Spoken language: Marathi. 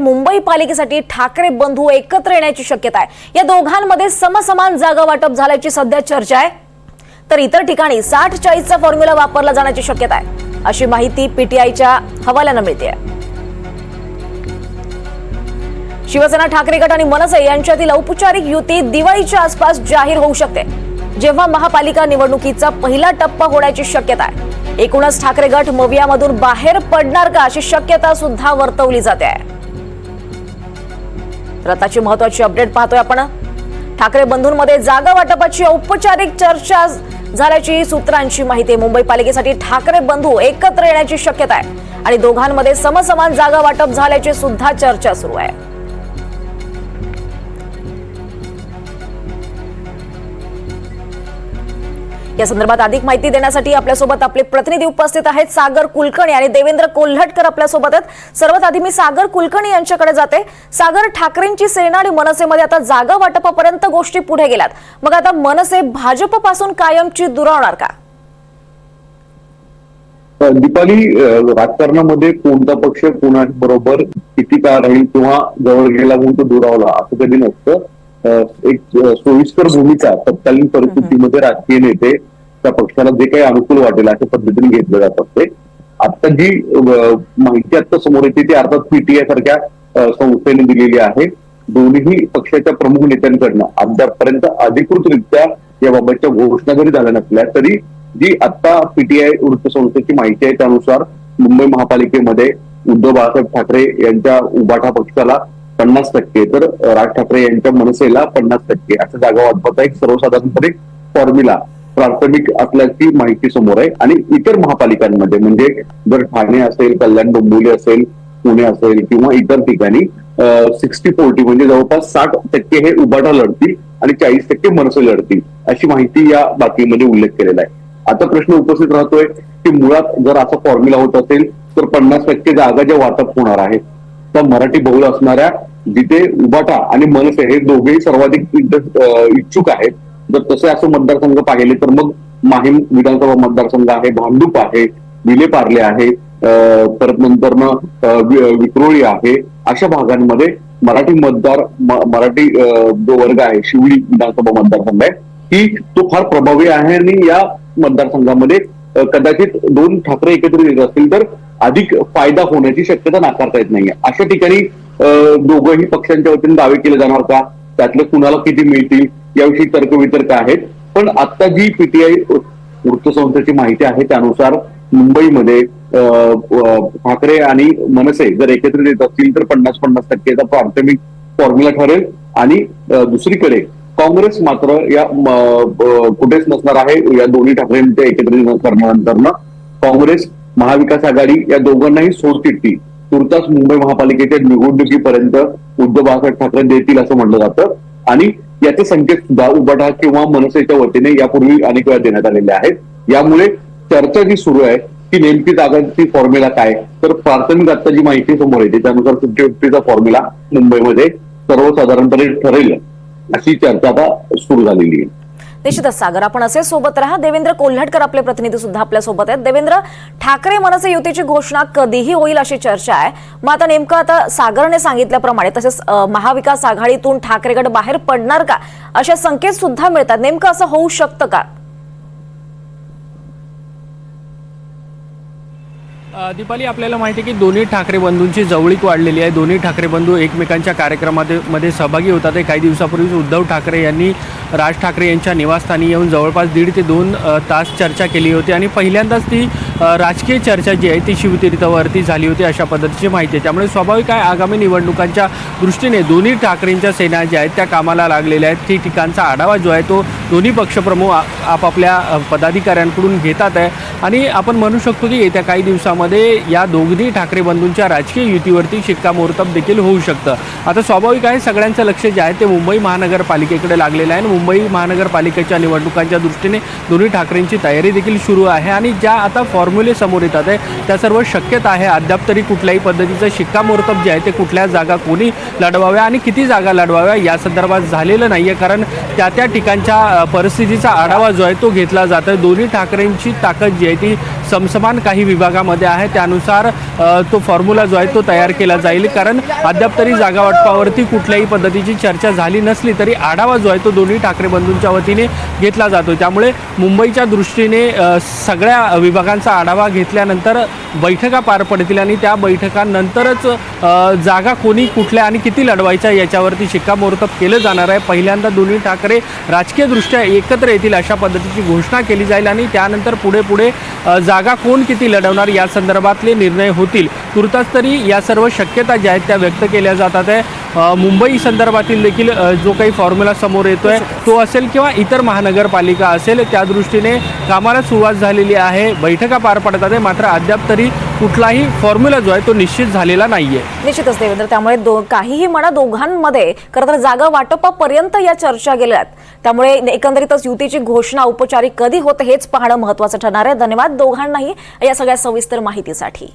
मुंबई पालिकेसाठी ठाकरे बंधू एकत्र येण्याची शक्यता आहे. या दोघांमध्ये समसमान जागा वाटप झाल्याची सध्या चर्चा आहे. तर इतर ठिकाणी साठ चाळीसचा फॉर्म्युला वापरला जाण्याची शक्यता आहे. अशी माहिती पीटीआयच्या हवाल्यानं मिळते शिवसेना ठाकरे गट आणि मनसे यांच्यातील औपचारिक युती दिवाळीच्या आसपास जाहीर होऊ शकते. जेव्हा महापालिका निवडणुकीचा पहिला टप्पा होण्याची शक्यता आहे. एकूणच ठाकरे गट मवियामधून बाहेर पडणार का अशी शक्यता सुद्धा वर्तवली जाते आहे. तर आताची महत्वाची अपडेट पाहतोय आपण. ठाकरे बंधूंमध्ये जागा वाटपाची औपचारिक चर्चा झाल्याची सूत्रांची माहिती. आहे. मुंबई पालिकेसाठी ठाकरे बंधू एकत्र येण्याची शक्यता आहे. आणि दोघांमध्ये समसमान जागा वाटप झाल्याची सुद्धा चर्चा सुरू आहे. या संदर्भात अधिक माहिती देण्यासाठी आपल्यासोबत आपले प्रतिनिधी उपस्थित आहेत. सागर कुलकर्णी आणि देवेंद्र कोल्हटकर आपल्यासोबत आहेत. सर्वात आधी मी सागर कुलकर्णी यांच्याकडे जाते. सागर ठाकरेंची सेना आणि मनसेमध्ये आता जागा वाटपापर्यंत गोष्टी पुढे गेल्यात. मग आता मनसे भाजपपासून कायमची दुरावणार का? दीपाली राजकारणामध्ये कोणता पक्ष कोणाबरोबर किती काळ राहील किंवा जवळ गेला म्हणून तो दुरावला असं कधी नसतं. एक सोयीस्कर भूमिका तत्कालीन परिस्थितीमध्ये राजकीय नेते त्या पक्षाला जे काही अनुकूल वाटेल अशा पद्धतीने घेतलं जात असते. आता जी माहिती आता समोर येते ती अर्थात पीटीआय सारख्या संस्थेने दिलेली आहे. दोन्ही पक्षाच्या प्रमुख नेत्यांकडनं अद्यापपर्यंत अधिकृतरित्या याबाबतच्या घोषणा जरी झाल्या नसल्या तरी जी आता पीटीआय वृत्तसंस्थेची माहिती आहे त्यानुसार मुंबई महापालिकेमध्ये उद्धव बाळासाहेब ठाकरे यांच्या उबाठा पक्षाला पन्नास टक्के. तर राज ठाकरे यांच्या मनसेला पन्नास टक्के. अशा जागा वाटपाचा एक सर्वसाधारणपणे फॉर्म्युला प्राथमिक असल्याची माहिती समोर आहे. आणि इतर महापालिकांमध्ये म्हणजे जर ठाणे असेल कल्याण डोंबिवली असेल पुणे असेल किंवा इतर ठिकाणी सिक्स्टी फोर्टी म्हणजे जवळपास साठ टक्के हे उभाटा लढतील आणि चाळीस टक्के मनसे लढतील अशी माहिती या बातमीमध्ये उल्लेख केलेला आहे. आता प्रश्न उपस्थित राहतोय की मुळात जर असा फॉर्म्युला होत असेल तर पन्नास टक्के जागा ज्या वाटप होणार आहेत त्या मराठी बहुल असणाऱ्या जिथे उबाटा आणि मनसे हे दोघेही सर्वाधिक इच्छुक आहेत. जर तसे असं मतदारसंघ पाहिले तर मग माहीम विधानसभा मतदारसंघ आहे भांडूप आहे विलेपार्ले आहे परत नंतर विक्रोळी आहे अशा भागांमध्ये मराठी मतदार मराठी जो वर्ग आहे शिवडी विधानसभा मतदारसंघ आहे की तो फार प्रभावी आहे आणि या मतदारसंघामध्ये कदाचित दोन ठाकरे एकत्रित येत असतील तर अधिक फायदा होण्याची शक्यता नाकारता येत नाहीये. अशा ठिकाणी दोघंही पक्षांच्या वतीने दावे केले जाणार का? त्यातले कुणाला किती मिळतील? याविषयी तर्कवितर्क आहेत. पण आता जी पीटीआय वृत्तसंस्थेची माहिती आहे त्यानुसार मुंबईमध्ये ठाकरे आणि मनसे जर एकत्रित येत असतील तर पन्नास पन्नास टक्केचा प्राथमिक फॉर्म्युला ठरेल. आणि दुसरीकडे काँग्रेस मात्र या कुठेच नसणार आहे. या दोन्ही ठाकरेंच्या एकत्रित करण्यानंतर काँग्रेस महाविकास आघाडी या दोघांनाही सोडचिठ्ठी तुर्तास मुंबई महापालिकेच्या निवडणुकीपर्यंत उद्धव बाळासाहेब ठाकरे देतील असं म्हटलं जातं. आणि याचे संकेत सुद्धा उबाटा किंवा मनसेच्या वतीने यापूर्वी अनेक वेळा देण्यात आलेले आहेत. यामुळे चर्चा जी सुरू आहे की नेमकी जागांची फॉर्म्युला काय? तर प्राथमिक आता जी माहिती समोर येते त्यानुसार फिफ्टी फिफ्टीचा फॉर्म्युला मुंबईमध्ये सर्वसाधारणपणे ठरेल अशी चर्चा आता सुरू झालेली आहे. निश्चितच सागर. आपण असे सोबत राहा. देवेंद्र कोल्हटकर आपले प्रतिनिधी सुद्धा आपल्यासोबत आहेत. देवेंद्र ठाकरे मनसे युतीची घोषणा कधीही होईल अशी चर्चा आहे. मग आता नेमकं आता सागरने सांगितल्याप्रमाणे तसेच महाविकास आघाडीतून ठाकरेगड बाहेर पडणार का? असे संकेत सुद्धा मिळतात. नेमकं असं होऊ शकतं का? दीपाली आपल्याला माहिती आहे की दोन्ही ठाकरे बंधूंची जवळीक वाढलेली आहे. दोन्ही ठाकरे बंधू एकमेकांच्या कार्यक्रमामध्ये मध्ये सहभागी होतात. आहे काही दिवसापूर्वीच उद्धव ठाकरे यांनी राज ठाकरे यांच्या निवासस्थानी येऊन जवळपास दीड ते दोन तास चर्चा केली होती. आणि पहिल्यांदाच ती राजकीय चर्चा जी आहे ती शिवतीर्थावरती झाली होती अशा पद्धतीची माहिती आहे. त्यामुळे स्वाभाविक आहे आगामी निवडणुकांच्या दृष्टीने दोन्ही ठाकरेंच्या सेना ज्या आहेत त्या कामाला लागलेल्या आहेत. ठिकठिकाणचा ठिकाणचा आढावा जो आहे तो दोन्ही पक्षप्रमुख आपापल्या पदाधिकाऱ्यांकडून घेतात आहे. आणि आपण म्हणू शकतो की येत्या काही दिवसामध्ये या दोघी ठाकरे बंधूंच्या राजकीय युतीवरती शिक्कामोर्तब देखील होऊ शकतं. आता स्वाभाविक आहे सगळ्यांचं लक्ष जे आहे ते मुंबई महानगरपालिकेकडे लागलेलं आहे. आणि मुंबई महानगरपालिकेच्या निवडणुकांच्या दृष्टीने दोन्ही ठाकरेंची तयारी देखील सुरू आहे. आणि ज्या आता फॉर्म्युले समोर येतात आहे. त्या सर्व शक्यता आहे. अद्याप तरी कुठल्याही पद्धतीचं शिक्कामोर्तब जे आहे ते कुठल्या जागा कोणी लढवाव्या आणि किती जागा लढवाव्या या संदर्भात झालेलं नाही आहे कारण त्या त्या ठिकाणच्या परिस्थितीचा आढावा जो आहे तो घेतला जातो दोन्ही ठाकरेंची ताकद जी आहे ती समसमान काही विभागामध्ये आहे. त्यानुसार तो फॉर्म्युला जो आहे तो तयार केला जाईल. कारण अद्याप तरी जागा वाटपावरती कुठल्याही पद्धतीची चर्चा झाली नसली तरी आढावा जो आहे तो दोन्ही ठाकरे बंधूंच्या वतीने घेतला जातो त्यामुळे मुंबईच्या दृष्टीने सगळ्या विभागांचा आढावा घेतल्यानंतर बैठका पार पडतील आणि त्या बैठकांनंतरच जागा कोणी कुठल्या आणि किती लढवायच्या याच्यावरती शिक्कामोर्तब केलं जाणार आहे. पहिल्यांदा दोन्ही ठाकरे राजकीयदृष्ट्या एकत्र येतील अशा पद्धतीची घोषणा केली जाईल आणि त्यानंतर पुढे पुढे जागा कोण किती लढवणार या संदर्भातले निर्णय होतील. तुर्तास तरी या सर्व शक्यता ज्या आहेत त्या व्यक्त केल्या जातात आहे. मुंबई संदर्भातील देखील जो काही फॉर्म्युला समोर आहे तो असेल किंवा इतर महानगरपालिका असेल त्या दृष्टीने कामाला सुरुवात झालेली आहे. बैठका पार पडतात आहे. मात्र अद्याप तरी कुठलाही फॉर्म्युला जो आहे तो निश्चित झालेला नाहीये. निश्चितच देवेंद्र. त्यामुळे दो काहीही म्हणा दोघांमध्ये खरं तर जागा वाटपापर्यंत या चर्चा गेल्यात त्यामुळे एकंदरीतच युतीची घोषणा औपचारिक कधी होते हेच पाहणं महत्वाचं ठरणार आहे. धन्यवाद दोघांनाही या सगळ्या सविस्तर माहितीसाठी.